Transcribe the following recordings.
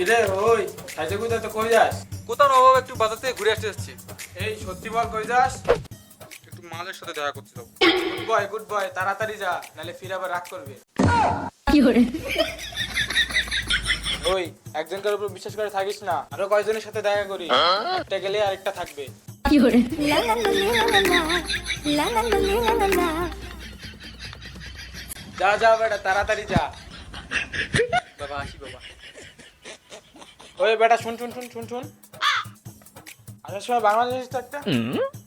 কিরে ওই তো কই যাস? কোথাও একটু বাজার থেকে ঘুরে আসতে যাচ্ছি এই সত্যি বল কই যাস? একটু মালের সাথে দেখা করতে গুড বয় গুড বয় তাড়াতাড়ি যা নালে ফিরে আবার রাগ করবে। কি করে ওই উপর বিশ্বাস করে থাকিস না আরও কয়েকজনের সাথে দেখা করি হ্যাঁ? একটা গেলে আরেকটা থাকবে। কি করে যা যা বেটা তাড়াতাড়ি যা। বাবা আসি বাবা। ওই বেটা শুন শুন শুন শুন শুন। আসার সময় বাংলাদেশ তো একটা?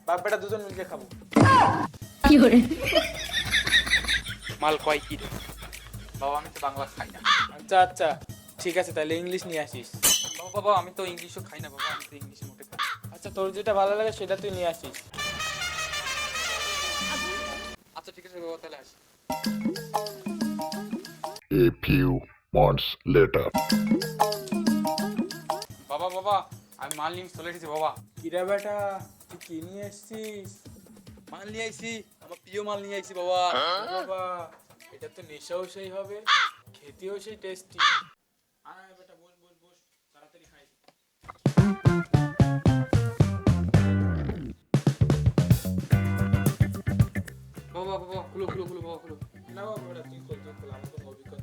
বাপ বেটা দুজন মিলকে খাব। 有人，মাল কয় কি রে? বাবা আমি তো বাংলা খাই না। আচ্ছা আচ্ছা ঠিক আছে তাহলে ইংলিশ নিয়ে আসিস। বাবা বাবা আমি তো ইংলিশও খাই না বাবা আমি তো ইংলিশে মোটে খাই। আচ্ছা তোর যেটা ভালো লাগে সেটা তুই নিয়ে আসিস। আচ্ছা ঠিক আছে বাবা তাহলে আসি। A few months later. বাবা আমি মাল নিয়ে চলে এসেছি বাবা। কিরা বেটা তুই কি নিয়ে এসছিস? মাল নিয়ে আইছি আমার প্রিয় মাল নিয়ে আইছি বাবা। বাবা এটা তো নেশাও সেই হবে খেতেও সেই টেস্টি আয় বেটা বস বস বস তাড়াতাড়ি খাই। বাবা বাবা খুলো খুলো খুলো বাবা খুলো। না বাবা বেটা তুই খোল তুই খোল আমার কোনো অভিজ্ঞতা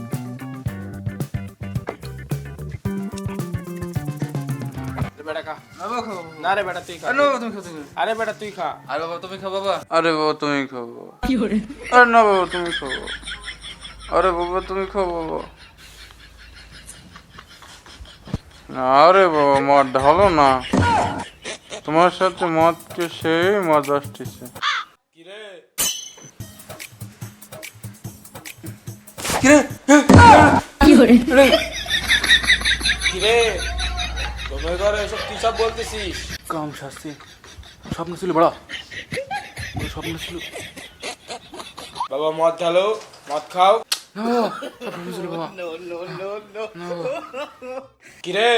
না আরে বাবা তুমি খা আরে না বাবা তুমি খাও আরে বাবা তুমি খাও আরে বাবা মদ ঢালো না তোমার সাথে মদকে সেই মজা আসতেছে কিরে কিরে কিরে কিরে কি ঘরে এসব কি সব বলতেছিস? কাম শাস্তি স্বপ্ন ছিল বড়া। স্বপ্ন ছিল। বাবা মদ ঢালো মদ খাও। না বাবা স্বপ্ন ছিল বাবা। কি রে?